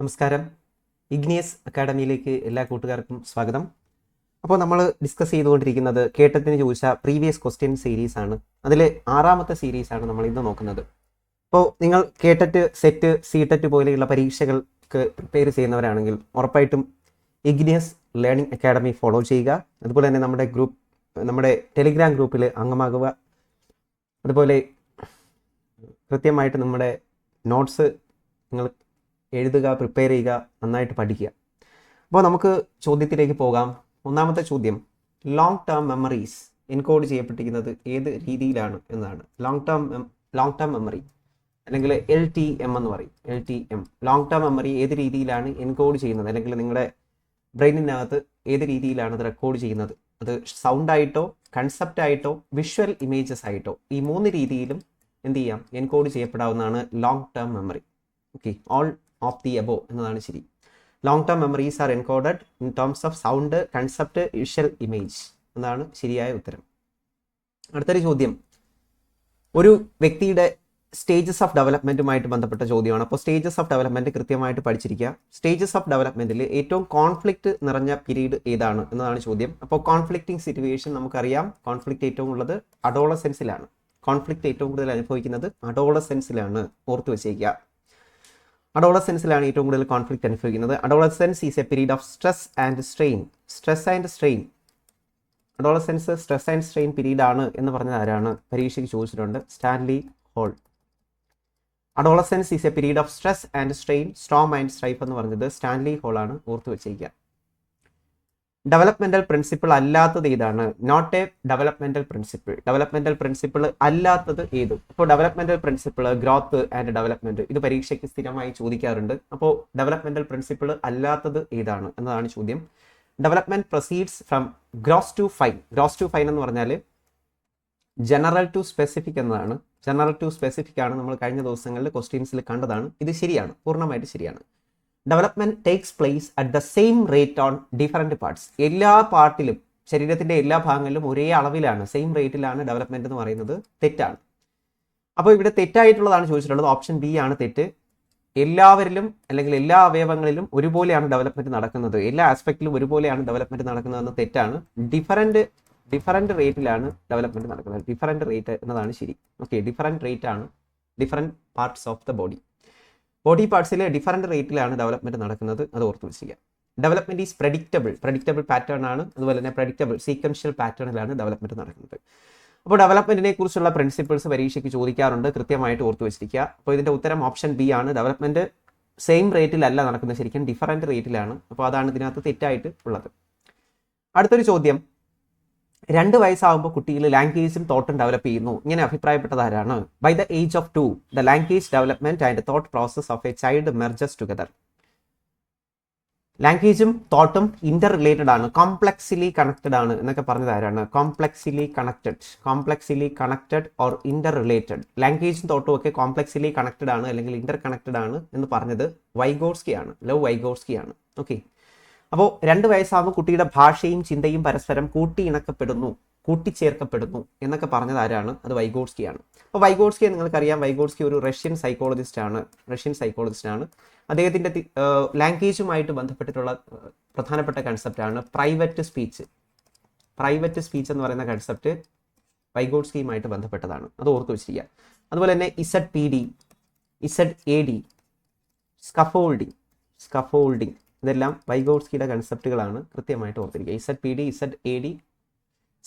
നമസ്കാരം. ഇഗ്നിയസ് അക്കാഡമിയിലേക്ക് എല്ലാ കൂട്ടുകാർക്കും സ്വാഗതം. അപ്പോൾ നമ്മൾ ഡിസ്കസ് ചെയ്തുകൊണ്ടിരിക്കുന്നത് കേട്ടത്തിന് ചോദിച്ച പ്രീവിയസ് ക്വസ്റ്റ്യൻ സീരീസ് ആണ്. അതിൽ ആറാമത്തെ സീരീസ് ആണ് നമ്മൾ ഇന്ന് നോക്കുന്നത്. അപ്പോൾ നിങ്ങൾ കേട്ടറ്റ് സെറ്റ് സി ടെറ്റ് പോലെയുള്ള പരീക്ഷകൾക്ക് പ്രിപ്പയർ ചെയ്യുന്നവരാണെങ്കിൽ ഉറപ്പായിട്ടും ഇഗ്നിയസ് ലേണിംഗ് അക്കാഡമി ഫോളോ ചെയ്യുക. അതുപോലെ തന്നെ നമ്മുടെ ഗ്രൂപ്പ് നമ്മുടെ ടെലിഗ്രാം ഗ്രൂപ്പിൽ അംഗമാകുക. അതുപോലെ കൃത്യമായിട്ട് നമ്മുടെ നോട്ട്സ് നിങ്ങൾ എഴുതുക പ്രിപ്പയർ ചെയ്യുക നന്നായിട്ട് പഠിക്കുക. അപ്പോൾ നമുക്ക് ചോദ്യത്തിലേക്ക് പോകാം. ഒന്നാമത്തെ ചോദ്യം ലോങ് ടേം മെമ്മറീസ് എൻകോഡ് ചെയ്യപ്പെട്ടിരിക്കുന്നത് ഏത് രീതിയിലാണ് എന്നതാണ് long term long term memory അല്ലെങ്കിൽ എൽ ടി എം എന്ന് പറയും. L T M long term memory ഏത് രീതിയിലാണ് എൻകോഡ് ചെയ്യുന്നത്? അല്ലെങ്കിൽ നിങ്ങളുടെ ബ്രെയിനിനകത്ത് ഏത് രീതിയിലാണ് അത് റെക്കോർഡ് ചെയ്യുന്നത്? അത് സൗണ്ട് ആയിട്ടോ കൺസെപ്റ്റ് ആയിട്ടോ വിഷ്വൽ ഇമേജസ് ആയിട്ടോ ഈ മൂന്ന് രീതിയിലും എന്ത് ചെയ്യാം? Encode ചെയ്യപ്പെടാവുന്നതാണ് long term memory okay all of the above എന്നതാണ് ശരി. Long term memories are encoded in terms of sound concept visual image എന്നാണ് ശരിയായ ഉത്തരം. അടുത്തൊരു ചോദ്യം. ഒരു വ്യക്തിയുടെ സ്റ്റേജസ് ഓഫ് ഡെവലപ്മെന്റുമായിട്ട് ബന്ധപ്പെട്ട ചോദ്യമാണ്. അപ്പോൾ സ്റ്റേജസ് ഓഫ് ഡെവലപ്മെന്റ് കൃത്യമായിട്ട് പഠിച്ചിരിക്കുക. സ്റ്റേജസ് ഓഫ് ഡെവലപ്മെന്റിൽ ഏറ്റവും കോൺഫ്ലിക്റ്റ് നിറഞ്ഞ പീരീഡ് ഏതാണ് എന്നതാണ് ചോദ്യം. അപ്പോൾ കോൺഫ്ലിക്റ്റിംഗ് സിറ്റുവേഷൻ നമുക്കറിയാം. കോൺഫ്ലിക്റ്റ് ഏറ്റവും ഉള്ളത് അഡോളസെൻസിലാണ് കോൺഫ്ലിക്റ്റ് ഏറ്റവും കൂടുതൽ അനുഭവിക്കുന്നത് അഡോളസെൻസിലാണ് ഓർത്തു വെച്ചേക്കുക. അഡോളസെൻസിലാണ് ഏറ്റവും കൂടുതൽ കോൺഫ്ലിക്റ്റ് അനുഭവിക്കുന്നത്. Adolescence is a period of stress and strain stress and strain adolescence stress and strain period ആണ് എന്ന് പറഞ്ഞത് ആരാണ്? പരീക്ഷയ്ക്ക് ചോദിച്ചിട്ടുണ്ട്. Stanley Hall. Adolescence is a period of stress and strain strong and strife എന്ന് പറഞ്ഞത് സ്റ്റാൻലി ഹോൾ ആണ് ഓർത്തു വെച്ചേക്കുക ഡെവലപ്മെന്റൽ പ്രിൻസിപ്പിൾ അല്ലാത്തത് ഏതാണ്? Not a developmental principle developmental principle അല്ലാത്തത് ഏത്? അപ്പോൾ developmental principle growth and development ഇത് പരീക്ഷയ്ക്ക് സ്ഥിരമായി ചോദിക്കാറുണ്ട്. അപ്പോൾ ഡെവലപ്മെന്റൽ പ്രിൻസിപ്പിൾ അല്ലാത്തത് ഏതാണ് എന്നതാണ് ചോദ്യം. Development proceeds from gross to fine gross to fine എന്ന് പറഞ്ഞാൽ ജനറൽ ടു സ്പെസിഫിക് എന്നതാണ്. ജനറൽ ടു സ്പെസിഫിക് ആണ് നമ്മൾ കഴിഞ്ഞ ദിവസങ്ങളിൽ ക്വസ്റ്റ്യൻസിൽ കണ്ടതാണ്. ഇത് ശരിയാണ്. പൂർണമായിട്ട് ശരിയാണ്. Development takes place at the same rate on different parts എല്ലാ പാർട്ടിലും ശരീരത്തിന്റെ എല്ലാ ഭാഗങ്ങളിലും ഒരേ അളവിലാണ് സെയിം റേറ്റിലാണ് ഡെവലപ്മെന്റ് എന്ന് പറയുന്നത് തെറ്റാണ്. അപ്പോൾ ഇവിടെ തെറ്റായിട്ടുള്ളതാണ് ചോദിച്ചിട്ടുള്ളത്. ഓപ്ഷൻ ബി ആണ് തെറ്റ്. എല്ലാവരിലും അല്ലെങ്കിൽ എല്ലാ അവയവങ്ങളിലും ഒരുപോലെയാണ് ഡെവലപ്മെന്റ് നടക്കുന്നത്. എല്ലാ ആസ്പെക്റ്റിലും ഒരുപോലെയാണ് ഡെവലപ്മെന്റ് നടക്കുന്നതെന്ന് തെറ്റാണ്. ഡിഫറന്റ് ഡിഫറന്റ് റേറ്റിലാണ് ഡെവലപ്മെന്റ് നടക്കുന്നത്. ഡിഫറന്റ് റേറ്റ് എന്നതാണ് ശരി. ഓക്കെ ഡിഫറന്റ് റേറ്റ് ആണ് different parts of the body body പാർട്സിലെ different റേറ്റിലാണ് ഡെവലപ്മെന്റ് നടക്കുന്നത്. അത് ഓർത്ത് വെച്ചിരിക്കുക. Development is predictable predictable pattern ആണ്. അതുപോലെ തന്നെ പ്രഡിക്റ്റബിൾ സീക്വൻഷ്യൽ പാറ്റേണിലാണ് ഡെവലപ്മെന്റ് നടക്കുന്നത്. അപ്പോൾ ഡെവലപ്മെന്റിനെ കുറിച്ചുള്ള പ്രിൻസിപ്പിൾസ് പരീക്ഷയ്ക്ക് ചോദിക്കാറുണ്ട്. കൃത്യമായിട്ട് ഓർത്ത് വെച്ചിരിക്കുക. അപ്പോൾ ഇതിന്റെ ഉത്തരം ഓപ്ഷൻ ബി ആണ്. ഡെവലപ്മെന്റ് സെയിം റേറ്റിലല്ല നടക്കുന്നത് ശരിക്കും. ഡിഫറന്റ് റേറ്റിലാണ് അപ്പോൾ അതാണ് ഇതിനകത്ത് തെറ്റായിട്ട് ഉള്ളത്. അടുത്തൊരു ചോദ്യം. രണ്ട് വയസ്സാകുമ്പോൾ കുട്ടിയിൽ ലാംഗ്വേജും തോട്ടും ഡെവലപ്പ് ചെയ്യുന്നു. ഇങ്ങനെ അഭിപ്രായപ്പെട്ടത് ആരാണ്? By the age of two the language development and thought process of a child merges together ലാംഗ്വേജും തോട്ടും ഇന്റർ റിലേറ്റഡ് ആണ്. കോംപ്ലക്സിലി കണക്റ്റഡ് ആണ് എന്നൊക്കെ പറഞ്ഞത് ആരാണ്? Complexly connected complexly connected or interrelated ലാംഗ്വേജും തോട്ടും ഒക്കെ കോംപ്ലക്സിലി കണക്റ്റഡ് ആണ് അല്ലെങ്കിൽ ഇന്റർ കണക്റ്റഡ് ആണ് എന്ന് പറഞ്ഞത് വൈഗോർസ്കി ആണ് ലവ് വൈഗോർസ്കി ആണ് ഓക്കെ അപ്പോൾ രണ്ട് വയസ്സാകുമ്പോൾ കുട്ടിയുടെ ഭാഷയും ചിന്തയും പരസ്പരം കൂട്ടിയിണക്കപ്പെടുന്നു കൂട്ടിച്ചേർക്കപ്പെടുന്നു എന്നൊക്കെ പറഞ്ഞത് ആരാണ്? അത് വൈഗോഡ്സ്കി ആണ് അപ്പോൾ വൈഗോട്സ്കിയെ നിങ്ങൾക്കറിയാം. വൈഗോഡ്സ്കി ഒരു റഷ്യൻ സൈക്കോളജിസ്റ്റ് ആണ്. റഷ്യൻ സൈക്കോളജിസ്റ്റ് ആണ്. അദ്ദേഹത്തിന്റെ ലാംഗ്വേജുമായിട്ട് ബന്ധപ്പെട്ടിട്ടുള്ള പ്രധാനപ്പെട്ട കൺസെപ്റ്റാണ് പ്രൈവറ്റ് സ്പീച്ച് പ്രൈവറ്റ് സ്പീച്ച് എന്ന് പറയുന്ന കൺസെപ്റ്റ് വൈഗോഡ്സ്കിയുമായിട്ട് ബന്ധപ്പെട്ടതാണ്. അത് ഓർത്ത് വെച്ചിരിക്കുക. അതുപോലെ തന്നെ Z P D Z A D scaffolding scaffolding. ഇതെല്ലാം വൈഗോഡ്സ്കിയുടെ കൺസെപ്റ്റുകളാണ് കൃത്യമായിട്ട് ഓർത്തിരിക്കുക. Z P D Z A D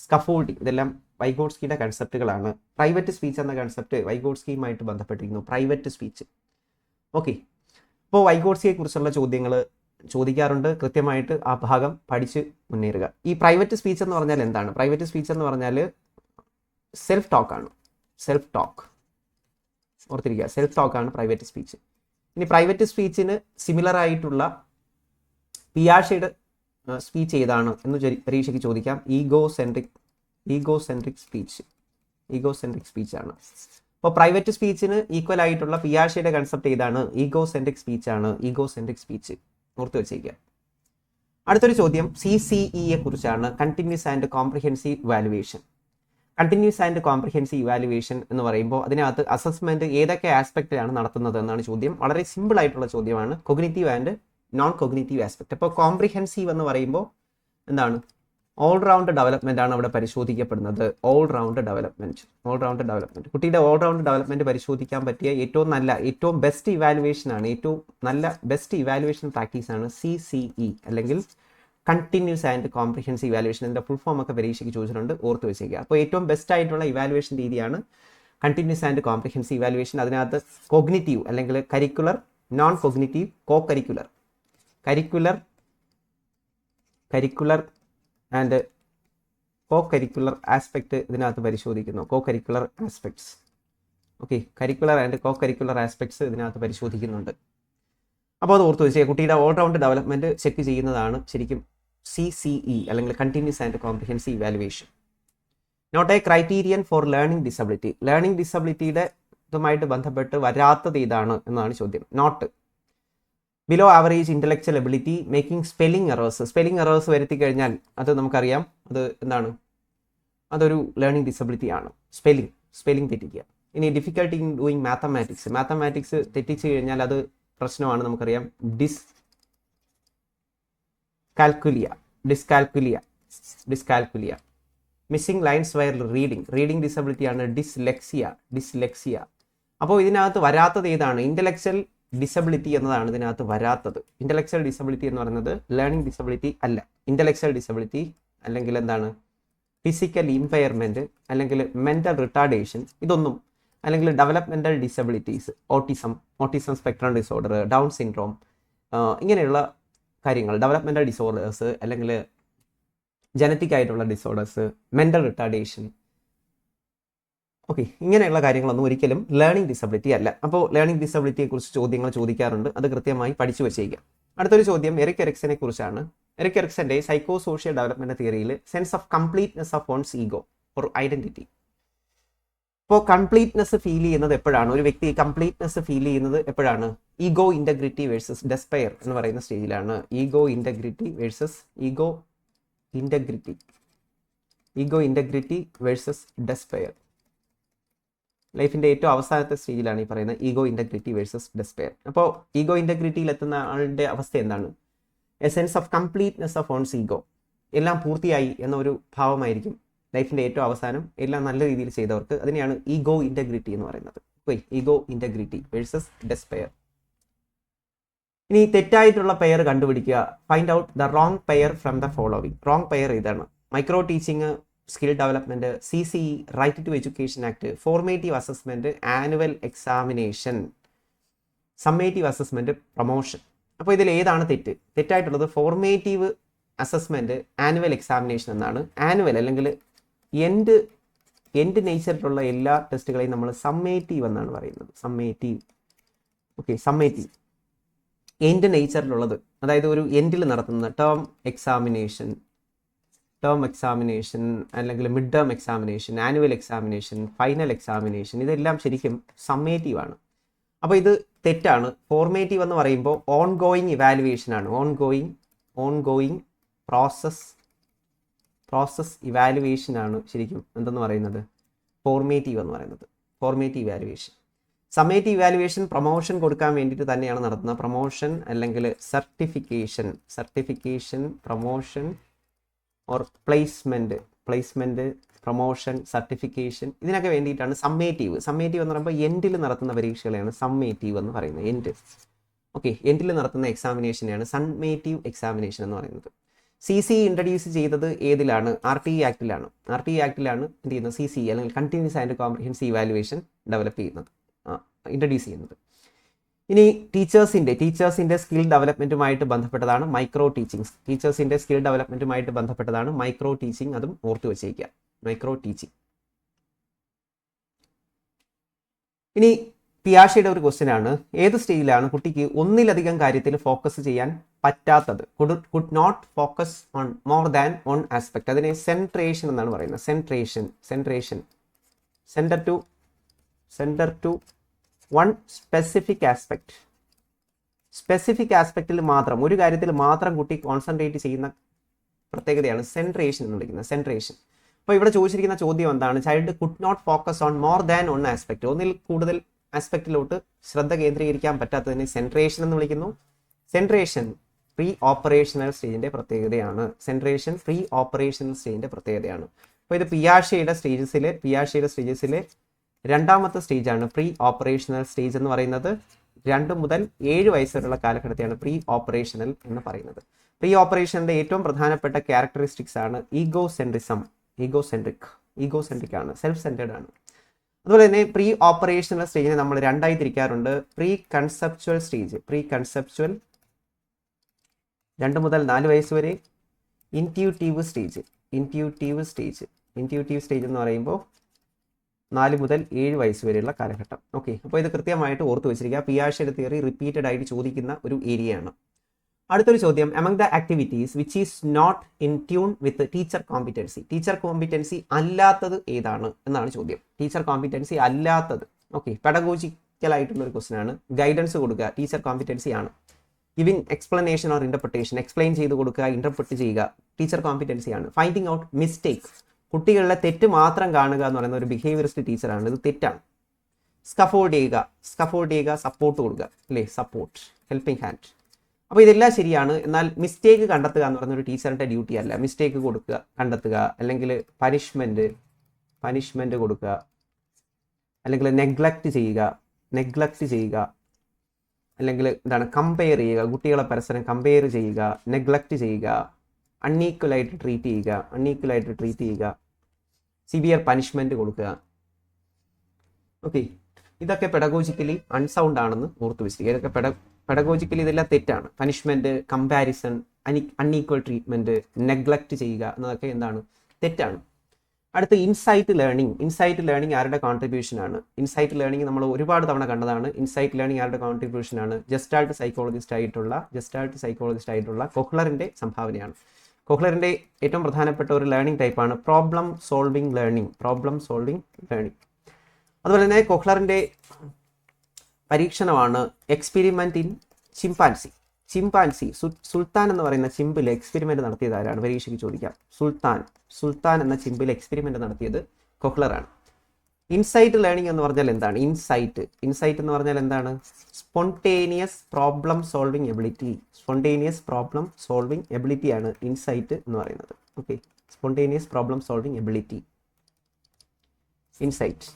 scaffolding ഇതെല്ലാം വൈഗോഡ്സ്കിയുടെ കൺസെപ്റ്റുകളാണ് പ്രൈവറ്റ് സ്പീച്ച് എന്ന കൺസെപ്റ്റ് വൈഗോഡ്സ്കിയുമായിട്ട് ബന്ധപ്പെട്ടിരിക്കുന്നു. പ്രൈവറ്റ് സ്പീച്ച് ഓക്കെ ഇപ്പോൾ വൈഗോട്സ്കിയെ കുറിച്ചുള്ള ചോദ്യങ്ങൾ ചോദിക്കാറുണ്ട്. കൃത്യമായിട്ട് ആ ഭാഗം പഠിച്ച് മുന്നേറുക. ഈ പ്രൈവറ്റ് സ്പീച്ച് എന്ന് പറഞ്ഞാൽ എന്താണ്? പ്രൈവറ്റ് സ്പീച്ച് എന്ന് പറഞ്ഞാൽ സെൽഫ് ടോക്കാണ് സെൽഫ് ടോക്ക് ഓർത്തിരിക്കുക. സെൽഫ് ടോക്കാണ് പ്രൈവറ്റ് സ്പീച്ച് ഇനി പ്രൈവറ്റ് സ്പീച്ചിന് സിമിലർ ആയിട്ടുള്ള പിയാഷയുടെ സ്പീച്ച് ഏതാണ് എന്ന് പരീക്ഷയ്ക്ക് ചോദിക്കാം. Egocentric egocentric speech egocentric speech ആണ്. അപ്പോൾ പ്രൈവറ്റ് സ്പീച്ചിന് ഈക്വൽ ആയിട്ടുള്ള പിയാഷയുടെ കൺസെപ്റ്റ് ഏതാണ്? ഈഗോ സെൻട്രിക് സ്പീച്ച് ആണ്. ഈഗോ സെൻട്രിക് സ്പീച്ച് ഓർത്ത് വെച്ചേക്കുക അടുത്തൊരു ചോദ്യം. സി സി ഇയെ കുറിച്ചാണ്. Continuous and comprehensive valuation continuous and comprehensive evaluation എന്ന് പറയുമ്പോൾ അതിനകത്ത് അസസ്മെന്റ് ഏതൊക്കെ ആസ്പെക്റ്റിലാണ് നടത്തുന്നത് എന്നാണ് ചോദ്യം. വളരെ സിമ്പിൾ ആയിട്ടുള്ള ചോദ്യമാണ്. Cognitive and non cognitive aspect അപ്പോൾ കോംപ്രിഹെൻസീവ് എന്ന് പറയുമ്പോൾ എന്താണ്? ഓൾ റൗണ്ട് ഡെവലപ്മെന്റ് ആണ് അവിടെ പരിശോധിക്കപ്പെടുന്നത്. All round development all round development കുട്ടിയുടെ ഓൾ റൗണ്ട് ഡെവലപ്മെന്റ് പരിശോധിക്കാൻ പറ്റിയ ഏറ്റവും നല്ല ഏറ്റവും ബെസ്റ്റ് ഇവാലുവേഷൻ ആണ് ഏറ്റവും നല്ല ബെസ്റ്റ് ഇവാലുവേഷൻ പ്രാക്ടീസ് ആണ് സി സി ഇ അല്ലെങ്കിൽ കണ്ടിന്യൂസ് ആൻഡ് കോംപ്രിഹെൻസീവ് ഇവാലുവേഷൻ എന്റെ ഫുൾ ഫോം ഒക്കെ പരീക്ഷയ്ക്ക് ചോദിച്ചിട്ടുണ്ട് ഓർത്ത് വെച്ചേക്കുക. അപ്പോൾ ഏറ്റവും ബെസ്റ്റ് ആയിട്ടുള്ള ഇവാലുവേഷൻ രീതിയാണ് കണ്ടിന്യൂസ് ആൻഡ് കോംപ്രിഹെൻസീവ് ഇവാലുവേഷൻ അതിനകത്ത് കോഗ്നിറ്റീവ് അല്ലെങ്കിൽ curricular non cognitive co curricular curricular curricular and co curricular aspect ഇതിനകത്ത് പരിശോധിക്കുന്നു. Co curricular aspects. Okay curricular and co curricular aspects ഇതിനകത്ത് പരിശോധിക്കുന്നുണ്ട്. അപ്പോൾ അത് ഓർത്ത് വെച്ചാൽ കുട്ടിയുടെ ഓൾറൗണ്ട് ഡെവലപ്മെന്റ് ചെക്ക് ചെയ്യുന്നതാണ് ശരിക്കും സി സി ഇ അല്ലെങ്കിൽ continuous and comprehensive evaluation not a criterion for learning disability learning ഡിസബിലിറ്റിയുടെ ഇതുമായിട്ട് ബന്ധപ്പെട്ട് വരാത്തത് ഇതാണ് എന്നാണ് ചോദ്യം. Not below average intellectual ability making spelling errors spelling errors വരുത്തി കഴിഞ്ഞാൽ അത് നമുക്കറിയാം. അത് എന്താണ്? അതൊരു ലേണിംഗ് ഡിസബിലിറ്റി ആണ്. സ്പെല്ലിംഗ് സ്പെല്ലിംഗ് തെറ്റിക്കുക. ഇനി difficulty in doing mathematics mathematics തെറ്റിച്ച് കഴിഞ്ഞാൽ അത് പ്രശ്നമാണ് നമുക്കറിയാം. Dyscalculia dyscalculia dyscalculia missing lines while reading reading disability ആണ് ഡിസ്ലെക്സിയ ഡിസ്ലെക്സിയ അപ്പോൾ ഇതിനകത്ത് വരാത്തത് ഏതാണ്? ഇന്റലക്ച്വൽ ഡിസബിലിറ്റി എന്നതാണ് ഇതിനകത്ത് വരാത്തത്. ഇന്റലക്ച്വൽ ഡിസബിലിറ്റി എന്ന് പറയുന്നത് ലേണിംഗ് ഡിസബിലിറ്റി അല്ല. ഇന്റലക്ച്വൽ ഡിസബിലിറ്റി അല്ലെങ്കിൽ എന്താണ്? ഫിസിക്കൽ ഇമ്പയർമെന്റ് അല്ലെങ്കിൽ മെന്റൽ റിട്ടാർഡേഷൻ ഇതൊന്നും അല്ലെങ്കിൽ developmental disabilities autism autism spectrum disorder Down syndrome ഇങ്ങനെയുള്ള കാര്യങ്ങൾ ഡെവലപ്മെന്റൽ ഡിസോർഡേഴ്സ് അല്ലെങ്കിൽ ജനറ്റിക് ആയിട്ടുള്ള ഡിസോർഡേഴ്സ് മെന്റൽ റിട്ടാർഡേഷൻ ഓക്കെ ഇങ്ങനെയുള്ള കാര്യങ്ങളൊന്നും ഒരിക്കലും ലേണിംഗ് ഡിസബിലിറ്റി അല്ല. അപ്പോൾ ലേണിംഗ് ഡിസബിലിറ്റിയെക്കുറിച്ച് ചോദ്യങ്ങൾ ചോദിക്കാറുണ്ട്. അത് കൃത്യമായി പഠിച്ചു വെച്ചേക്കാം അടുത്തൊരു ചോദ്യം എറിക് എറിക്സനെ കുറിച്ചാണ്. എറിക് എറിക്സന്റെ സൈക്കോ സോഷ്യൽ ഡെവലപ്മെന്റ് തിയറിയിൽ sense of completeness of one's ego or identity ഇപ്പോൾ കംപ്ലീറ്റ്നെസ് ഫീൽ ചെയ്യുന്നത് എപ്പോഴാണ്? ഒരു വ്യക്തി കംപ്ലീറ്റ്നെസ് ഫീൽ ചെയ്യുന്നത് എപ്പോഴാണ്? ഈഗോ ഇന്റഗ്രിറ്റി വേഴ്സസ് ഡെസ്പയർ എന്ന് പറയുന്ന സ്റ്റേജിലാണ്. Ego integrity versus ego integrity ego integrity versus despair ലൈഫിന്റെ ഏറ്റവും അവസാനത്തെ സ്റ്റേജിലാണ് ഈ പറയുന്നത് ഈഗോ ഇന്റഗ്രിറ്റി വേഴ്സസ് ഡെസ്പെയർ. അപ്പോൾ ഈഗോ ഇന്റഗ്രിറ്റിയിൽ എത്തുന്ന ആളുടെ അവസ്ഥ എന്താണ്? A sense of completeness of one's ego എല്ലാം പൂർത്തിയായി എന്നൊരു ഭാവമായിരിക്കും ലൈഫിന്റെ ഏറ്റവും അവസാനം. എല്ലാം നല്ല രീതിയിൽ ചെയ്തവർക്ക് അതിനെയാണ് ഈഗോ ഇന്റഗ്രിറ്റി എന്ന് പറയുന്നത്. Ego integrity versus despair. ഇനി തെറ്റായിട്ടുള്ള പെയർ കണ്ടുപിടിക്കുക. Find out the wrong pair from the following wrong pair ഇതാണ് micro teaching skill development C C right to education act formative assessment annual examination summative assessment promotion അപ്പോൾ ഇതിൽ ഏതാണ് തെറ്റ്? തെറ്റായിട്ടുള്ളത് formative assessment annual examination എന്നാണ്. Annual അല്ലെങ്കിൽ end end നേച്ചറിലുള്ള എല്ലാ ടെസ്റ്റുകളെയും നമ്മൾ സമ്മേറ്റീവ് എന്നാണ് പറയുന്നത്. സമ്മേറ്റീവ് ഓക്കെ സമ്മേറ്റീവ് എൻഡ് നേച്ചറിലുള്ളത് അതായത് ഒരു എൻഡിൽ നടത്തുന്ന ടേം എക്സാമിനേഷൻ ടേം എക്സാമിനേഷൻ അല്ലെങ്കിൽ mid term examination annual examination final examination ഇതെല്ലാം ശരിക്കും സമ്മേറ്റീവ് ആണ്. അപ്പോൾ ഇത് തെറ്റാണ്. ഫോർമേറ്റീവ് എന്ന് പറയുമ്പോൾ ഓൺ ഗോയിങ് ഇവാലുവേഷൻ ആണ്. Ongoing ongoing process process evaluation ആണ് ശരിക്കും എന്തെന്ന് പറയുന്നത്? ഫോർമേറ്റീവ് എന്ന് പറയുന്നത്. Formative evaluation summative evaluation promotion കൊടുക്കാൻ വേണ്ടിയിട്ട് തന്നെയാണ് നടത്തുന്നത്. പ്രൊമോഷൻ അല്ലെങ്കിൽ certification certification promotion or placement placement promotion certification ഇതിനൊക്കെ വേണ്ടിയിട്ടാണ് സമ്മേറ്റീവ് സമ്മേറ്റീവ് എന്ന് പറയുമ്പോൾ എൻഡിൽ നടത്തുന്ന പരീക്ഷകളെയാണ് സമ്മേറ്റീവ് എന്ന് പറയുന്നത്. എൻഡ് ഓക്കെ എൻഡിൽ നടത്തുന്ന എക്സാമിനേഷനെയാണ് സൺമേറ്റീവ് എക്സാമിനേഷൻ എന്ന് പറയുന്നത്. സി സി ഇൻട്രൊഡ്യൂസ് ചെയ്തത് ഏതിലാണ്? ആർ ടി ആക്ടിലാണ് ആർ ടി ആക്ടിലാണ് എന്ത് ചെയ്യുന്നത്? സി സി അല്ലെങ്കിൽ continuous and comprehensive evaluation develop ചെയ്യുന്നത്. ഇൻട്രൊഡ്യൂസ് ചെയ്യുന്നത്. ഇനി ടീച്ചേഴ്സിന്റെ ടീച്ചേഴ്സിന്റെ സ്കിൽ ഡെവലപ്മെന്റുമായിട്ട് ബന്ധപ്പെട്ടതാണ് മൈക്രോ ടീച്ചിങ്. ടീച്ചേഴ്സിന്റെ സ്കിൽ ഡെവലപ്മെന്റുമായിട്ട് ബന്ധപ്പെട്ടതാണ് മൈക്രോ ടീച്ചിങ് അതും ഓർത്തു വച്ചേക്കുക മൈക്രോ ടീച്ചിങ്. ഇനി പിയാഷയുടെ ഒരു ക്വസ്റ്റ്യൻ ആണ് ഏത് സ്റ്റേജിലാണ് കുട്ടിക്ക് ഒന്നിലധികം കാര്യത്തിൽ ഫോക്കസ് ചെയ്യാൻ പറ്റാത്തത്? Could could not focus on more than on aspect. അതിനെ സെൻട്രേഷൻ എന്നാണ് പറയുന്നത്. Centration centration. Centre to centre to one specific aspect specific ആസ്പെക്റ്റിൽ മാത്രം ഒരു കാര്യത്തിൽ മാത്രം കുട്ടി കോൺസെൻട്രേറ്റ് ചെയ്യുന്ന പ്രത്യേകതയാണ് സെൻട്രേഷൻ എന്ന് വിളിക്കുന്നത് സെൻട്രേഷൻ അപ്പോൾ ഇവിടെ ചോദിച്ചിരിക്കുന്ന ചോദ്യം എന്താണ്? Child could not focus on more than one aspect ഒന്നിൽ കൂടുതൽ ആസ്പെക്റ്റിലോട്ട് ശ്രദ്ധ കേന്ദ്രീകരിക്കാൻ പറ്റാത്തതിനെ സെൻട്രേഷൻ എന്ന് വിളിക്കുന്നു. സെൻട്രേഷൻ പ്രീ ഓപ്പറേഷണൽ സ്റ്റേജിന്റെ പ്രത്യേകതയാണ്. സെൻട്രേഷൻ പ്രീ ഓപ്പറേഷണൽ സ്റ്റേജിന്റെ പ്രത്യേകതയാണ്. അപ്പോൾ ഇത് പിയാഷയുടെ സ്റ്റേജസിലെ പിയാഷയുടെ സ്റ്റേജസിലെ രണ്ടാമത്തെ സ്റ്റേജാണ് പ്രീ ഓപ്പറേഷണൽ സ്റ്റേജ് എന്ന് പറയുന്നത്. രണ്ട് മുതൽ ഏഴ് വയസ്സ് വരെയുള്ള കാലഘട്ടത്തെയാണ് പ്രീ ഓപ്പറേഷണൽ എന്ന് പറയുന്നത്. പ്രീ ഓപ്പറേഷനിലെ ഏറ്റവും പ്രധാനപ്പെട്ട ക്യാരക്ടറിസ്റ്റിക്സ് ആണ് egocentrism egocentric egocentric ആണ് സെൽഫ് സെന്റേഡ് ആണ്. അതുപോലെ തന്നെ പ്രീ ഓപ്പറേഷണൽ സ്റ്റേജിനെ നമ്മൾ രണ്ടായി തിരിക്കാറുണ്ട്. Pre conceptual stage pre conceptual രണ്ട് മുതൽ നാല് വയസ്സ് വരെ intuitive stage intuitive stage intuitive stage എന്ന് പറയുമ്പോൾ നാല് മുതൽ ഏഴ് വയസ്സ് വരെയുള്ള കാലഘട്ടം. ഓക്കെ അപ്പോൾ ഇത് കൃത്യമായിട്ട് ഓർത്തു വെച്ചിരിക്കുക. പിയാഷയുടെ തിയറി റിപ്പീറ്റഡ് ആയിട്ട് ചോദിക്കുന്ന ഒരു ഏരിയയാണ് അടുത്തൊരു ചോദ്യം. Among the activities which is not in tune with teacher competency teacher competency അല്ലാത്തത് ഏതാണ് എന്നാണ് ചോദ്യം. ടീച്ചർ കോമ്പിറ്റൻസി അല്ലാത്തത്. ഓക്കെ പെഡഗോജിക്കൽ ആയിട്ടുള്ള ഒരു ക്വസ്റ്റൻ ആണ്. ഗൈഡൻസ് കൊടുക്കുക ടീച്ചർ കോമ്പിറ്റൻസി ആണ്. Giving explanation or interpretation explain ചെയ്ത് കൊടുക്കുക ഇന്റർപ്രിട്ട് ചെയ്യുക. ടീച്ചർ കോമ്പിറ്റൻസി ആണ്. ഫൈൻഡിങ് ഔട്ട് മിസ്റ്റേക്ക് കുട്ടികളിലെ തെറ്റ് മാത്രം കാണുക എന്ന് പറയുന്ന ഒരു ബിഹേവിയറിസ്റ്റ് ടീച്ചറാണ് ഇത് തെറ്റാണ്. സ്കഫോർഡ് ചെയ്യുക. സ്കഫോർഡ് ചെയ്യുക സപ്പോർട്ട് കൊടുക്കുക. അല്ലേ? സപ്പോർട്ട് ഹെൽപ്പിംഗ് ഹാൻഡ് അപ്പോൾ ഇതെല്ലാം ശരിയാണ്. എന്നാൽ മിസ്റ്റേക്ക് കണ്ടെത്തുക എന്ന് പറയുന്ന ഒരു ടീച്ചറിന്റെ ഡ്യൂട്ടി അല്ല. മിസ്റ്റേക്ക് കൊടുക്കുക കണ്ടെത്തുക. അല്ലെങ്കിൽ പനിഷ്മെന്റ് പനിഷ്മെന്റ് കൊടുക്കുക. അല്ലെങ്കിൽ നെഗ്ലക്റ്റ് ചെയ്യുക നെഗ്ലക്റ്റ് ചെയ്യുക. അല്ലെങ്കിൽ എന്താണ് കമ്പയർ ചെയ്യുക. കുട്ടികളെ പരസ്പരം കമ്പയർ ചെയ്യുക നെഗ്ലക്റ്റ് ചെയ്യുക. അൺഈക്വലായിട്ട് ട്രീറ്റ് ചെയ്യുക അൺഈക്വലായിട്ട് ട്രീറ്റ് ചെയ്യുക സിവിയർ പനിഷ്മെന്റ് കൊടുക്കുക. ഓക്കെ ഇതൊക്കെ പെഡഗോജിക്കലി അൺസൗണ്ട് ആണെന്ന് ഓർത്ത് വെച്ചിരിക്കുക ഇതൊക്കെ പെഡ പെഡഗോജിക്കലി ഇതെല്ലാം തെറ്റാണ്. Punishment comparison any unequal treatment neglect ചെയ്യുക എന്നതൊക്കെ എന്താണ്? തെറ്റാണ്. അടുത്ത ഇൻസൈറ്റ് ലേണിംഗ് ഇൻസൈറ്റ് ലേണിംഗ് ആരുടെ കോൺട്രിബ്യൂഷൻ ആണ്? ഇൻസൈറ്റ് ലേണിംഗ് നമ്മൾ ഒരുപാട് തവണ കണ്ടതാണ്. ഇൻസൈറ്റ് ലേണിംഗ് ആരുടെ കോൺട്രിബ്യൂഷൻ ആണ്? ജസ്റ്റാൾട്ട് സൈക്കോളജിസ്റ്റ് ആയിട്ടുള്ള ജസ്റ്റാൾട്ട് സൈക്കോളജിസ്റ്റ് ആയിട്ടുള്ള കൊഹ്ലറിന്റെ സംഭാവനയാണ്. കൊഹ്ലറിന്റെ ഏറ്റവും പ്രധാനപ്പെട്ട ഒരു ലേണിംഗ് ടൈപ്പാണ് problem solving learning problem solving learning അതുപോലെ തന്നെ കൊഹ്ലറിന്റെ പരീക്ഷണമാണ് experiment in chimpanzee chimpanzee Sultan എന്ന് പറയുന്ന ചിമ്പിൽ എക്സ്പെരിമെന്റ് നടത്തിയത് ആരാണ്? പരീക്ഷയ്ക്ക് ചോദിക്കാം. സുൽത്താൻ സുൽത്താൻ എന്ന ചിമ്പിൽ എക്സ്പെരിമെന്റ് നടത്തിയത് കൊഹ്ലറാണ്. ഇൻസൈറ്റ് ലേണിംഗ് എന്ന് പറഞ്ഞാൽ എന്താണ്? ഇൻസൈറ്റ് ഇൻസൈറ്റ് എന്ന് പറഞ്ഞാൽ എന്താണ്? Spontaneous problem solving ability spontaneous problem solving ability ആണ് ഇൻസൈറ്റ് എന്ന് പറയുന്നത്. Okay spontaneous problem solving ability insight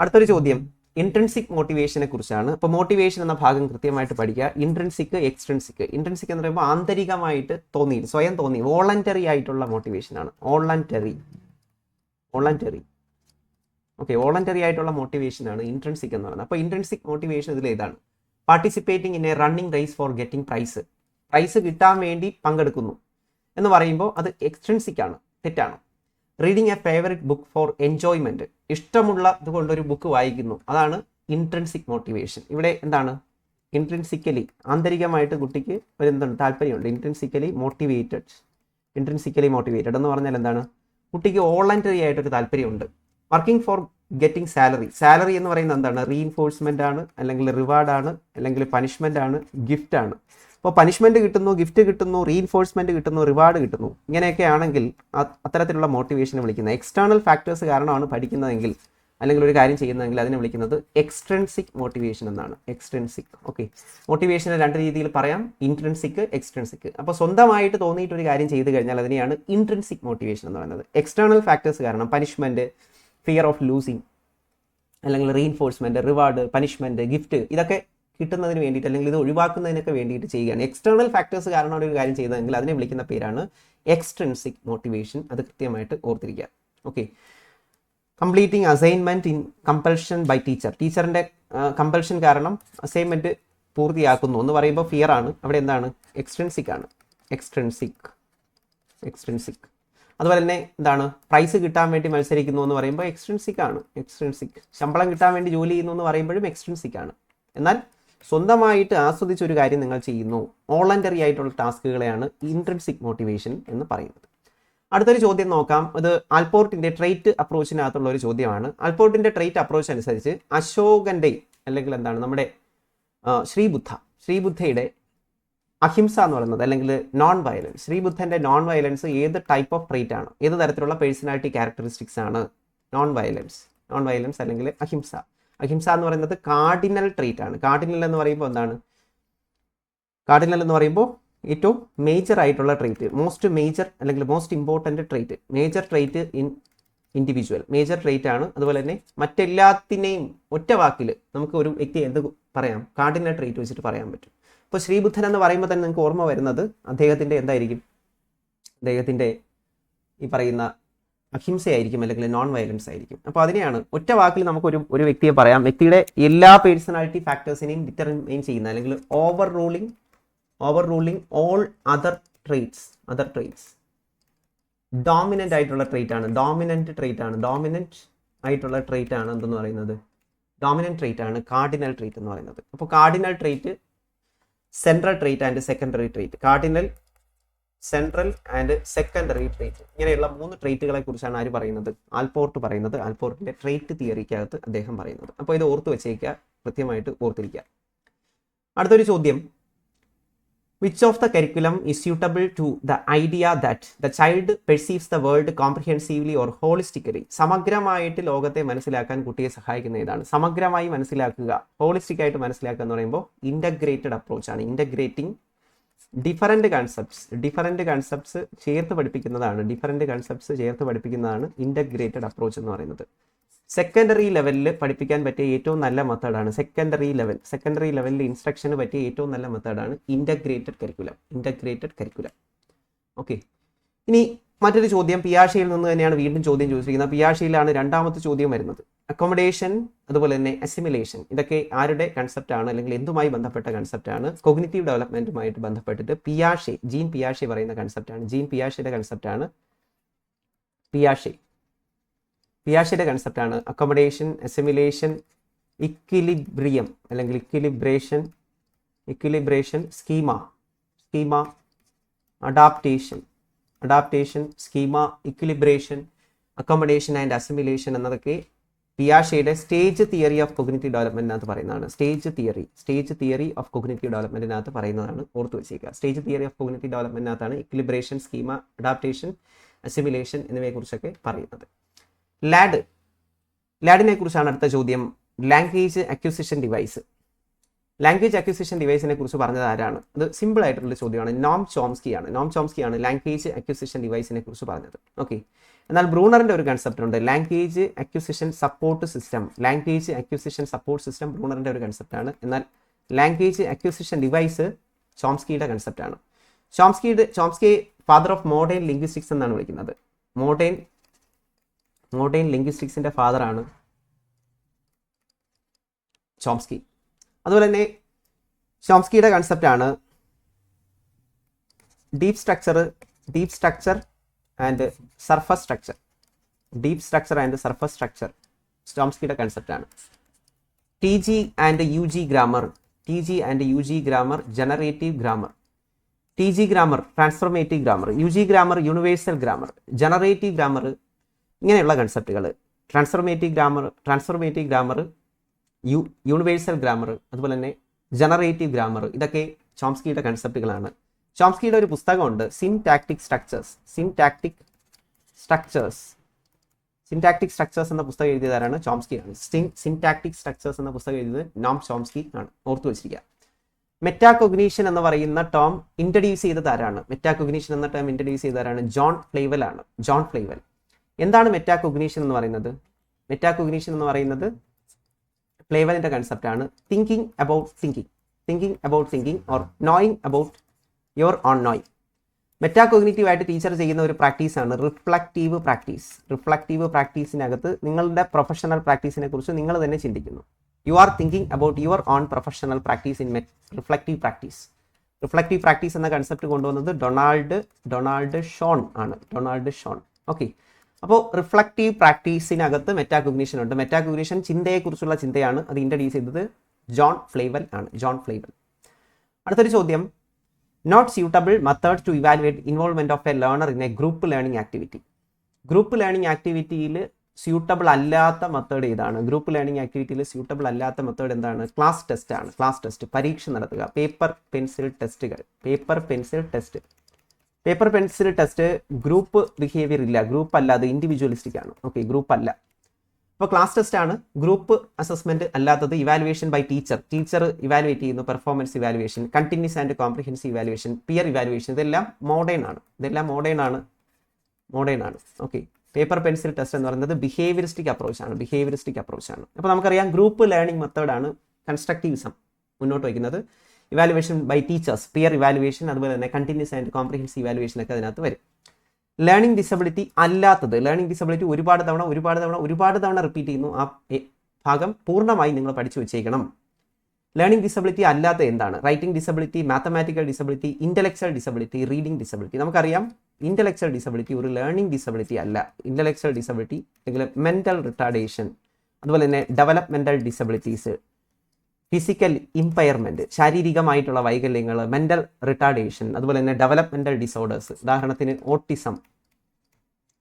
അടുത്തൊരു ചോദ്യം. ഇൻട്രൻസിക് മോട്ടിവേഷനെ കുറിച്ചാണ്. അപ്പോൾ മോട്ടിവേഷൻ എന്ന ഭാഗം കൃത്യമായിട്ട് പഠിക്കുക. ഇൻട്രൻസിക് എക്സ്ട്രൻസിക് ഇൻട്രൻസിക് എന്ന് പറയുമ്പോൾ ആന്തരികമായിട്ട് തോന്നി സ്വയം തോന്നി. വോളണ്ടറി ആയിട്ടുള്ള മോട്ടിവേഷൻ ആണ്. വോളണ്ടറി വോളണ്ടറി ഓക്കെ വോളണ്ടറി ആയിട്ടുള്ള മോട്ടിവേഷൻ ആണ് ഇൻട്രൻസിക് എന്ന് പറയുന്നത്. അപ്പോൾ ഇൻട്രൻസിക് മോട്ടിവേഷൻ ഇതിൽ ഏതാണ്? Participating in a running race for getting prize prize കിട്ടാൻ വേണ്ടി പങ്കെടുക്കുന്നു. എന്ന് പറയുമ്പോൾ അത് എക്സ്ട്രൻസിക് ആണ് തെറ്റാണ്. Reading a favourite book for enjoyment ഇഷ്ടമുള്ള ഇതുകൊണ്ടൊരു ബുക്ക് വായിക്കുന്നു. അതാണ് ഇൻട്രൻസിക് മോട്ടിവേഷൻ ഇവിടെ എന്താണ്? ഇൻട്രൻസിക്കലി ആന്തരികമായിട്ട് കുട്ടിക്ക് ഒരു എന്താണ് താല്പര്യമുണ്ട്. ഇൻട്രൻസിക്കലി മോട്ടിവേറ്റഡ് ഇൻട്രൻസിക്കലി മോട്ടിവേറ്റഡ് എന്ന് പറഞ്ഞാൽ എന്താണ്? കുട്ടിക്ക് വോളണ്ടറി ആയിട്ടൊരു താല്പര്യമുണ്ട്. Working for getting salary. Salary എന്ന് പറയുന്നത് എന്താണ്? റീഇൻഫോഴ്സ്മെന്റ് ആണ് അല്ലെങ്കിൽ റിവാർഡ് ആണ് അല്ലെങ്കിൽ പനിഷ്മെന്റ് ആണ് ഗിഫ്റ്റ് ആണ്. അപ്പോൾ പനിഷ്മെന്റ് കിട്ടുന്നു ഗിഫ്റ്റ് കിട്ടുന്നു റീഇൻഫോഴ്സ്മെന്റ് കിട്ടുന്നു റിവാർഡ് കിട്ടുന്നു. ഇങ്ങനെയൊക്കെ ആണെങ്കിൽ അത്തരത്തിലുള്ള മോട്ടിവേഷനെ വിളിക്കുന്നത് എക്സ്റ്റേണൽ ഫാക്ടേഴ്സ് കാരണമാണ് പഠിക്കുന്നതെങ്കിൽ അല്ലെങ്കിൽ ഒരു കാര്യം ചെയ്യുന്നതെങ്കിൽ അതിനെ വിളിക്കുന്നത് എക്സ്ട്രൻസിക് മോട്ടിവേഷൻ എന്നാണ്. എക്സ്ട്രൻസിക് ഓക്കെ മോട്ടിവേഷനെ രണ്ട് രീതിയിൽ പറയാം. ഇൻട്രൻസിക് എക്സ്ട്രൻസിക് അപ്പോൾ സ്വന്തമായിട്ട് തോന്നിയിട്ട് ഒരു കാര്യം ചെയ്തു കഴിഞ്ഞാൽ അതിനെയാണ് ഇൻട്രൻസിക് മോട്ടിവേഷൻ എന്ന് പറയുന്നത്. എക്സ്റ്റേണൽ ഫാക്ടേഴ്സ് കാരണം പനിഷ്മെന്റ് ഫിയർ ഓഫ് ലൂസിങ് അല്ലെങ്കിൽ റീഇൻഫോഴ്സ്മെന്റ് റിവാർഡ് പനിഷ്മെന്റ് ഗിഫ്റ്റ് ഇതൊക്കെ കിട്ടുന്നതിന് വേണ്ടിയിട്ട് അല്ലെങ്കിൽ ഇത് ഒഴിവാക്കുന്നതിനൊക്കെ വേണ്ടിയിട്ട് ചെയ്യുകയാണ്. എക്സ്റ്റേണൽ ഫാക്ടേഴ്സ് കാരണമാണ് ഒരു കാര്യം ചെയ്തതെങ്കിൽ അതിനെ വിളിക്കുന്ന പേരാണ് എക്സ്ട്രൻസിക് മോട്ടിവേഷൻ അത് കൃത്യമായിട്ട് ഓർത്തിരിക്കുക. Okay completing assignment in compulsion by teacher ടീച്ചറിന്റെ കമ്പൽഷൻ കാരണം അസൈൻമെന്റ് പൂർത്തിയാക്കുന്നു എന്ന് പറയുമ്പോൾ ഫിയർ ആണ്. അവിടെ എന്താണ്? എക്സ്ട്രൻസിക് ആണ്. എക്സ്ട്രൻസിക് എക്സ്ട്രൻസിക് അതുപോലെ തന്നെ എന്താണ് പ്രൈസ് കിട്ടാൻ വേണ്ടി മത്സരിക്കുന്നു എന്ന് പറയുമ്പോൾ എക്സ്ട്രൻസിക് ആണ്. എക്സ്ട്രൻസിക് ശമ്പളം കിട്ടാൻ വേണ്ടി ജോലി ചെയ്യുന്നു എന്ന് പറയുമ്പോഴും എക്സ്ട്രൻസിക് ആണ്. എന്നാൽ സ്വന്തമായിട്ട് ആസ്വദിച്ച ഒരു കാര്യം നിങ്ങൾ ചെയ്യുന്നു. വോളണ്ടറി ആയിട്ടുള്ള ടാസ്കുകളെയാണ് ഇൻട്രൻസിക് മോട്ടിവേഷൻ എന്ന് പറയുന്നത്. അടുത്തൊരു ചോദ്യം നോക്കാം. ഇത് ആൽപോർട്ടിന്റെ ട്രേറ്റ് അപ്രോച്ചിനകത്തുള്ള ഒരു ചോദ്യമാണ്. ആൽപോർട്ടിന്റെ ട്രേറ്റ് അപ്രോച്ച് അനുസരിച്ച് അശോകന്റെ അല്ലെങ്കിൽ എന്താണ് നമ്മുടെ ശ്രീബുദ്ധ. ശ്രീബുദ്ധയുടെ അഹിംസ എന്ന് പറയുന്നത് അല്ലെങ്കിൽ നോൺ വയലൻസ് ശ്രീബുദ്ധന്റെ നോൺ വയലൻസ് ഏത് ടൈപ്പ് ഓഫ് ട്രേറ്റ് ആണ് ഏത് തരത്തിലുള്ള പേഴ്സണാലിറ്റി ക്യാരക്ടറിസ്റ്റിക്സ് ആണ് നോൺ വയലൻസ് നോൺ വയലൻസ് അല്ലെങ്കിൽ അഹിംസ. അഹിംസ എന്ന് പറയുന്നത് കാർഡിനൽ ട്രേറ്റ് ആണ്. കാർഡിനൽ എന്ന് പറയുമ്പോൾ എന്താണ്? കാർഡിനൽ എന്ന് പറയുമ്പോൾ ഏറ്റവും മേജർ ആയിട്ടുള്ള ട്രേറ്റ് മോസ്റ്റ് മേജർ അല്ലെങ്കിൽ most important trait major trait in individual major trait ആണ്. അതുപോലെ തന്നെ മറ്റെല്ലാത്തിനെയും ഒറ്റ വാക്കിൽ നമുക്ക് ഒരു വ്യക്തി എന്ത് പറയാം? കാർഡിനൽ ട്രേറ്റ് വെച്ചിട്ട് പറയാൻ പറ്റും. ഇപ്പോൾ ശ്രീബുദ്ധൻ എന്ന് പറയുമ്പോൾ തന്നെ നിങ്ങൾക്ക് ഓർമ്മ വരുന്നത് അദ്ദേഹത്തിന്റെ എന്തായിരിക്കും? അദ്ദേഹത്തിന്റെ ഈ പറയുന്ന അഹിംസയായിരിക്കും അല്ലെങ്കിൽ നോൺ വയലൻസ് ആയിരിക്കും. അപ്പോൾ അതിനെയാണ് ഒറ്റ വാക്കിൽ നമുക്കൊരു ഒരു വ്യക്തിയെ പറയാം. വ്യക്തിയുടെ എല്ലാ പേഴ്സണാലിറ്റി ഫാക്ടേഴ്സിനെയും ഡിറ്റർമൈൻ ചെയ്യുന്ന അല്ലെങ്കിൽ over ruling over ruling all other traits other traits dominant ആയിട്ടുള്ള ട്രേറ്റ് ആണ്. ഡോമിനന്റ് ട്രേറ്റ് ആണ്. ഡോമിനന്റ് ആയിട്ടുള്ള ട്രേറ്റ് ആണ് എന്തെന്ന് പറയുന്നത്? ഡോമിനന്റ് ട്രേറ്റ് ആണ്. കാർഡിനൽ ട്രേറ്റ് എന്ന് പറയുന്നത്. അപ്പോൾ cardinal trait central trait and secondary trait cardinal central and secondary trait ഇങ്ങനെയുള്ള മൂന്ന് ട്രീറ്റുകളെ കുറിച്ചാണ് ആര് പറയുന്നത്? ആൽപോർട്ട് പറയുന്നത്. ആൽപോർട്ടിന്റെ ട്രീറ്റ് തിയറിക്കകത്ത് അദ്ദേഹം പറയുന്നത്. അപ്പോൾ ഇത് ഓർത്ത് വെച്ചേക്കുക. കൃത്യമായിട്ട് ഓർത്തിരിക്കുക. അടുത്തൊരു ചോദ്യം. Which of the curriculum is suitable to the idea that the child perceives the world comprehensively or holistically? സമഗ്രമായിട്ട് ലോകത്തെ മനസ്സിലാക്കാൻ കുട്ടിയെ സഹായിക്കുന്ന ഏതാണ്? സമഗ്രമായി മനസ്സിലാക്കുക ഹോളിസ്റ്റിക് ആയിട്ട് മനസ്സിലാക്കുക എന്ന് പറയുമ്പോൾ ഇന്റഗ്രേറ്റഡ് അപ്രോച്ച് ആണ്. Integrating different concepts different concepts ചേർത്ത് പഠിപ്പിക്കുന്നതാണ് ഡിഫറന്റ് കൺസെപ്റ്റ്സ് ചേർത്ത് പഠിപ്പിക്കുന്നതാണ് ഇന്റഗ്രേറ്റഡ് അപ്രോച്ച് എന്ന് പറയുന്നത്. സെക്കൻഡറി ലെവലിൽ പഠിപ്പിക്കാൻ പറ്റിയ ഏറ്റവും നല്ല മെത്തേഡാണ് സെക്കൻഡറി ലെവൽ സെക്കൻഡറി ലെവലിൽ ഇൻസ്ട്രക്ഷന് പറ്റിയ ഏറ്റവും നല്ല മെത്തേഡാണ് integrated curriculum integrated curriculum okay ഇനി മറ്റൊരു ചോദ്യം. പിയാഷയിൽ നിന്ന് തന്നെയാണ് വീണ്ടും ചോദ്യം ചോദിച്ചിരിക്കുന്നത്. പിയാഷയിലാണ് രണ്ടാമത്തെ ചോദ്യം വരുന്നത്. അക്കോമഡേഷൻ അതുപോലെ തന്നെ അസിമിലേഷൻ ഇതൊക്കെ ആരുടെ കൺസെപ്റ്റ് ആണ്? അല്ലെങ്കിൽ എന്തുമായി ബന്ധപ്പെട്ട കൺസെപ്റ്റ് ആണ്? കൊഗ്നിറ്റീവ് ഡെവലപ്മെന്റുമായിട്ട് ബന്ധപ്പെട്ടിട്ട് പിയാഷെ ജീൻ പിയാഷെ പറയുന്ന കൺസെപ്റ്റ് ആണ്. ജീൻ പിയാഷയുടെ കൺസെപ്റ്റ് ആണ് പിയാഷെ. പിയാഷയുടെ കൺസെപ്റ്റാണ് അക്കോമഡേഷൻ അസിമിലേഷൻ ഇക്വിലിബ്രിയം അല്ലെങ്കിൽ equilibration equilibration schema schema adaptation adaptation schema equilibration accommodation and assimilation എന്നതൊക്കെ പിയാഷയുടെ സ്റ്റേജ് തിയറി ഓഫ് കൊഗ്നിറ്റീവ് ഡെവലപ്മെന്റിനകത്ത് പറയുന്നതാണ്. Stage theory stage theory of cognitive ഡെവലപ്മെന്റിനകത്ത് പറയുന്നതാണ് ഓർത്ത് വെച്ചേക്കുക സ്റ്റേജ് തിയറി ഓഫ് കൊഗ്നിറ്റീവ് ഡെവലപ്മെന്റിനകത്താണ് ഇക്വിലിബ്രേഷൻ സ്കീമ അഡാപ്റ്റേഷൻ അസിമിലേഷൻ എന്നിവയെക്കുറിച്ചൊക്കെ പറയുന്നത്. ലാഡ്. ലാഡിനെ കുറിച്ചാണ് അടുത്ത ചോദ്യം. Language acquisition device language acquisition ഡിവൈസിനെ കുറിച്ച് പറഞ്ഞത് ആരാണ്? അത് സിമ്പിൾ ആയിട്ടുള്ള ചോദ്യമാണ്. നോം ചോംസ്കി ആണ് നോം ചോംസ്കി ആണ് ലാംഗ്വേജ് അക്വിസിഷൻ ഡിവൈസിനെ കുറിച്ച് പറഞ്ഞത്. ഓക്കെ എന്നാൽ ബ്രൂണറിന്റെ ഒരു കൺസെപ്റ്റ് ഉണ്ട്. Language acquisition support system language acquisition support system ബ്രൂണറിന്റെ ഒരു കൺസെപ്റ്റ് ആണ്. എന്നാൽ ലാംഗ്വേജ് അക്വിസിഷൻ ഡിവൈസ് ചോംസ്കിയുടെ കൺസെപ്റ്റ് ആണ്. ചോംസ്കിയുടെ Chomsky father of modern linguistics എന്നാണ് വിളിക്കുന്നത്. മോഡേൺ മോഡേൺ ലിംഗ്വിസ്റ്റിക്സിന്റെ ഫാദറാണ് ചോംസ്കി. അതുപോലെ തന്നെ ചോംസ്കിയുടെ കൺസെപ്റ്റാണ് deep structure deep structure and surface structure deep structure and surface structure ചോംസ്കിയുടെ കൺസെപ്റ്റാണ് T G and U G grammar T G and U G grammar generative grammar T G grammar transformative grammar U G grammar universal grammar generative grammar ഇങ്ങനെയുള്ള കൺസെപ്റ്റുകൾ transformative grammar transformative grammar U universal grammar അതുപോലെ തന്നെ generative grammar ഇതൊക്കെ ചോംസ്കിയുടെ കൺസെപ്റ്റുകളാണ് ചോംസ്കിയുടെ ഒരു പുസ്തകമുണ്ട് syntactic structures syntactic structures syntactic structures എന്ന പുസ്തകം എഴുതിയതാരാണ് ചോംസ്കി ആണ്. സിൻ സിൻടാക്ടിക് സ്ട്രക്ചേഴ്സ് എന്ന പുസ്തകം എഴുതിയത് നോം ചോംസ്കി ആണ്. ഓർത്തു വെച്ചിരിക്കുക. മെറ്റാകൊഗ്നീഷൻ എന്ന് പറയുന്ന ടേം ഇൻട്രഡ്യൂസ് ചെയ്തതാരാണ് മെറ്റാകൊഗ്നീഷൻ എന്ന ടേം ഇൻട്രഡ്യൂസ് ചെയ്തതാരാണ് ജോൺ ഫ്ലേവൽ ആണ്. ജോൺ ഫ്ലേവൽ എന്താണ് മെറ്റാകൊഗ്നീഷൻ എന്ന് പറയുന്നത്? മെറ്റാകൊഗ്നീഷൻ എന്ന് പറയുന്നത് ഫ്ലേവലിന്റെ കൺസെപ്റ്റ് ആണ്. Thinking about thinking thinking about thinking or knowing about your own knowing metacognitive ആയിട്ട് ടീച്ചർ ചെയ്യുന്ന ഒരു പ്രാക്ടീസാണ് റിഫ്ലക്റ്റീവ് പ്രാക്ടീസ് റിഫ്ലക്റ്റീവ് പ്രാക്ടീസിനകത്ത് നിങ്ങളുടെ പ്രൊഫഷണൽ പ്രാക്ടീസിനെ കുറിച്ച് നിങ്ങൾ തന്നെ ചിന്തിക്കുന്നു. You are thinking about your own professional practice in reflective practice reflective practice എന്ന കൺസെപ്റ്റ് കൊണ്ടുവന്നത് ഡൊണാൾഡ് ഡൊണാൾഡ് ഷോൺ ആണ്. ഡൊണാൾഡ് ഷോൺ ഓക്കെ അപ്പോൾ റിഫ്ലക്റ്റീവ് പ്രാക്ടീസിനകത്ത് മെറ്റാകോഗ്നീഷൻ ഉണ്ട്. മെറ്റാകോഗ്നീഷൻ ചിന്തയെക്കുറിച്ചുള്ള ചിന്തയാണ് അത് ഇൻട്രഡ്യൂസ് ചെയ്തത് ജോൺ ഫ്ലേവൽ ആണ്. John Flavell. അടുത്തൊരു ചോദ്യം. Not suitable method to evaluate involvement of a learner in a group learning activity group learning ആക്ടിവിറ്റിയിൽ suitable അല്ലാത്ത മെത്തേഡ് ഏതാണ്? ഗ്രൂപ്പ് ലേണിംഗ് ആക്ടിവിറ്റിയിൽ സ്യൂട്ടബിൾ അല്ലാത്ത മെത്തേഡ് എന്താണ്? ക്ലാസ് ടെസ്റ്റ് ആണ്. ക്ലാസ് ടെസ്റ്റ് പരീക്ഷ നടത്തുക. പേപ്പർ പെൻസിൽ ടെസ്റ്റുകൾ paper pencil test paper pencil test group behaviour ഇല്ല. ഗ്രൂപ്പ് അല്ല അത് ഇൻഡിവിജ്വലിസ്റ്റിക് ആണ്. ഓക്കെ ഗ്രൂപ്പ് അല്ല. അപ്പോൾ ക്ലാസ് ടെസ്റ്റ് ആണ്. ഗ്രൂപ്പ് അസസ്മെന്റ് അല്ലാത്തത് evaluation by teacher teacher evaluate ചെയ്യുന്നു performance evaluation continuous and comprehensive evaluation peer evaluation ഇതെല്ലാം മോഡേൺ ആണ്. ഇതെല്ലാം മോഡേൺ ആണ്. മോഡേൺ ആണ്. ഓക്കെ പേപ്പർ പെൻസിൽ ടെസ്റ്റ് എന്ന് പറയുന്നത് ബിഹേവിയറിസ്റ്റിക് അപ്രോച്ച് ആണ്. ബിഹേവിയറിസ്റ്റിക് അപ്രോച്ച് ആണ്. അപ്പോൾ നമുക്കറിയാം ഗ്രൂപ്പ് ലേണിംഗ് മെത്തേഡാണ് കൺസ്ട്രക്റ്റീവിസം മുന്നോട്ട് വയ്ക്കുന്നത്. Evaluation by teachers peer evaluation അതുപോലെ തന്നെ കണ്ടിന്യൂസ് ആൻഡ് കോംപ്രിഹെൻസീവ് ഇവാലുവേഷൻ ഒക്കെ അതിനകത്ത് വരും. ലേണിംഗ് ഡിസബിലിറ്റി അല്ലാത്തത് ലേണിംഗ് ഡിസബിലിറ്റി ഒരുപാട് തവണ ഒരുപാട് തവണ ഒരുപാട് തവണ റിപ്പീറ്റ് ചെയ്യുന്നു. ആ ഭാഗം പൂർണമായി നിങ്ങൾ പഠിച്ചു വെച്ചേക്കണം. ലേണിംഗ് ഡിസബിലിറ്റി അല്ലാത്ത എന്താണ്? Writing disability mathematical disability intellectual disability reading disability നമുക്കറിയാം ഇന്റലക്ച്വൽ ഡിസബിലിറ്റി ഒരു ലേണിംഗ് ഡിസബിലിറ്റി അല്ല. ഇന്റലക്ച്വൽ ഡിസബിലിറ്റി അല്ലെങ്കിൽ മെന്റൽ റിട്ടാർഡേഷൻ അതുപോലെ തന്നെ ഡെവലപ്മെന്റൽ ഡിസബിലിറ്റീസ് ഫിസിക്കൽ ഇമ്പയർമെന്റ് ശാരീരികമായിട്ടുള്ള വൈകല്യങ്ങൾ മെന്റൽ റിട്ടാർഡേഷൻ അതുപോലെ തന്നെ ഡെവലപ്മെന്റൽ ഡിസോർഡേഴ്സ് ഉദാഹരണത്തിന് ഓട്ടിസം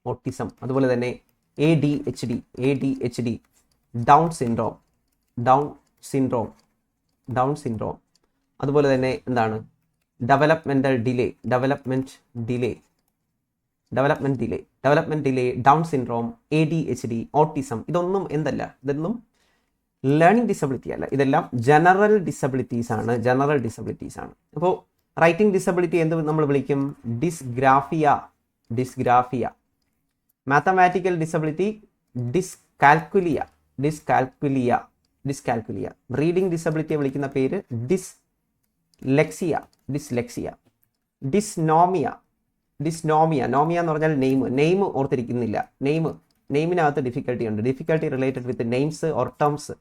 ഓട്ടിസം അതുപോലെ തന്നെ A D H D A D H D Down syndrome Down syndrome Down syndrome അതുപോലെ തന്നെ എന്താണ്? Developmental delay development delay development delay development delay Down syndrome A D H D autism ഇതൊന്നും എന്തല്ല ഇതൊന്നും learning disability അല്ല ഇതെല്ലാം general disabilities ആണ് general disabilities ആണ്. അപ്പോൾ റൈറ്റിംഗ് ഡിസബിലിറ്റി എന്ത് നമ്മൾ വിളിക്കും? Dysgraphia dysgraphia mathematical disability dyscalculia dyscalculia dyscalculia reading ഡിസബിലിറ്റിയെ വിളിക്കുന്ന പേര് dyslexia dyslexia dysnomia dysnomia നോമിയ എന്ന് പറഞ്ഞാൽ നെയിം നെയിം ഓർത്തിരിക്കുന്നില്ല. നെയിം നെയിമിനകത്ത് ഡിഫിക്കൽട്ടി ഉണ്ട്. Difficulty related with names or terms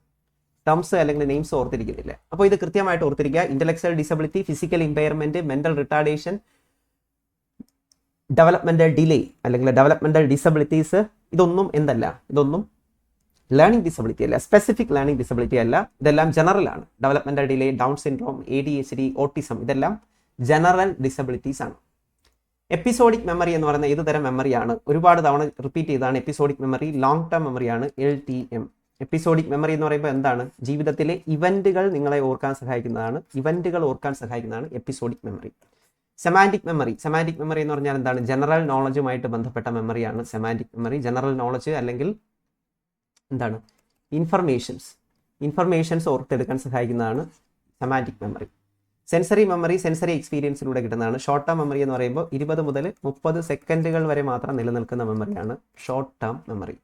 terms അല്ലെങ്കിൽ നെയിംസ് ഓർത്തിരിക്കുന്നില്ല. അപ്പോൾ ഇത് കൃത്യമായിട്ട് ഓർത്തിരിക്കുക. Intellectual disability physical impairment mental retardation developmental delay അല്ലെങ്കിൽ ഡെവലപ്മെന്റൽ ഡിസബിലിറ്റീസ് ഇതൊന്നും എന്തല്ല. ഇതൊന്നും ലേണിംഗ് ഡിസബിലിറ്റി അല്ല. സ്പെസിഫിക് ലേണിംഗ് ഡിസബിലിറ്റി അല്ല. ഇതെല്ലാം ജനറൽ ആണ്. Developmental delay Down syndrome A D H D autism ഇതെല്ലാം ജനറൽ ഡിസബിലിറ്റീസ് ആണ്. എപ്പിസോഡിക് മെമ്മറി എന്ന് പറയുന്ന ഏത് തരം മെമ്മറിയാണ് ഒരുപാട് തവണ റിപ്പീറ്റ് ചെയ്താണ് episodic memory long term മെമ്മറിയാണ് L T M episodic memory എന്ന് പറയുമ്പോൾ എന്താണ്? ജീവിതത്തിലെ ഇവന്റുകൾ നിങ്ങളെ ഓർക്കാൻ സഹായിക്കുന്നതാണ്. ഇവന്റുകൾ ഓർക്കാൻ സഹായിക്കുന്നതാണ് episodic memory semantic memory semantic memory എന്ന് പറഞ്ഞാൽ എന്താണ്? ജനറൽ നോളജുമായിട്ട് ബന്ധപ്പെട്ട മെമ്മറിയാണ് സെമാന്റിക് മെമ്മറി ജനറൽ നോളജ് അല്ലെങ്കിൽ എന്താണ്? ഇൻഫർമേഷൻസ് ഇൻഫർമേഷൻസ് ഓർത്തെടുക്കാൻ സഹായിക്കുന്നതാണ് semantic memory sensory memory sensory എക്സ്പീരിയൻസിലൂടെ കിട്ടുന്നതാണ്. ഷോർട്ട് ടേം മെമ്മറി എന്ന് പറയുമ്പോൾ ഇരുപത് മുതൽ മുപ്പത് സെക്കൻഡുകൾ വരെ മാത്രം നിലനിൽക്കുന്ന മെമ്മറിയാണ് ഷോർട്ട് ടേം മെമ്മറി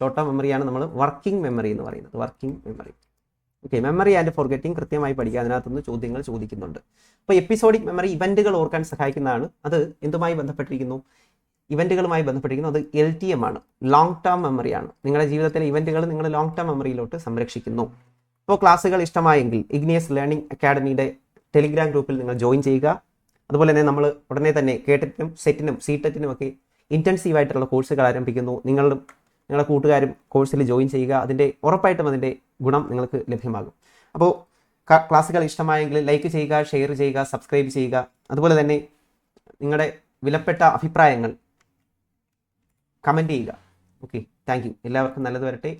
ഷോർട്ട് മെമ്മറിയാണ് നമ്മൾ വർക്കിംഗ് മെമ്മറി എന്ന് പറയുന്നത്. Working memory okay memory and forgetting കൃത്യമായി പഠിക്കുക. അതിനകത്തുനിന്ന് ചോദ്യങ്ങൾ ചോദിക്കുന്നുണ്ട്. അപ്പോൾ എപ്പിസോഡിക് മെമ്മറി ഇവന്റുകൾ ഓർക്കാൻ സഹായിക്കുന്നതാണ്. അത് എന്തുമായി ബന്ധപ്പെട്ടിരിക്കുന്നു? ഇവന്റുകളുമായി ബന്ധപ്പെട്ടിരിക്കുന്നു. അത് എൽ ടി എം ആണ്. ലോങ് ടേം മെമ്മറിയാണ് നിങ്ങളുടെ ജീവിതത്തിലെ ഇവന്റുകൾ നിങ്ങൾ ലോങ് ടേം മെമ്മറിയിലോട്ട് സംരക്ഷിക്കുന്നു. അപ്പോൾ ക്ലാസ്സുകൾ ഇഷ്ടമായെങ്കിൽ ഇഗ്നിയസ് ലേണിംഗ് അക്കാഡമിയുടെ ടെലിഗ്രാം ഗ്രൂപ്പിൽ നിങ്ങൾ ജോയിൻ ചെയ്യുക. അതുപോലെ തന്നെ നമ്മൾ ഉടനെ തന്നെ കേട്ടിട്ടും സെറ്റിനും സി ടെറ്റിനും ഒക്കെ ഇന്റൻസീവ് ആയിട്ടുള്ള കോഴ്സുകൾ ആരംഭിക്കുന്നു. നിങ്ങളും നിങ്ങളുടെ കൂട്ടുകാരും കോഴ്സിൽ ജോയിൻ ചെയ്യുക. അതിന്റെ ഉറപ്പായിട്ടും അതിന്റെ ഗുണം നിങ്ങൾക്ക് ലഭ്യമാകും. അപ്പോൾ ക്ലാസ്സുകൾ ഇഷ്ടമായെങ്കിൽ ലൈക്ക് ചെയ്യുക ഷെയർ ചെയ്യുക സബ്സ്ക്രൈബ് ചെയ്യുക. അതുപോലെ തന്നെ നിങ്ങളുടെ വിലപ്പെട്ട അഭിപ്രായങ്ങൾ കമന്റ് ചെയ്യുക. ഓക്കെ താങ്ക് യു എല്ലാവർക്കും നല്ലത് വരട്ടെ.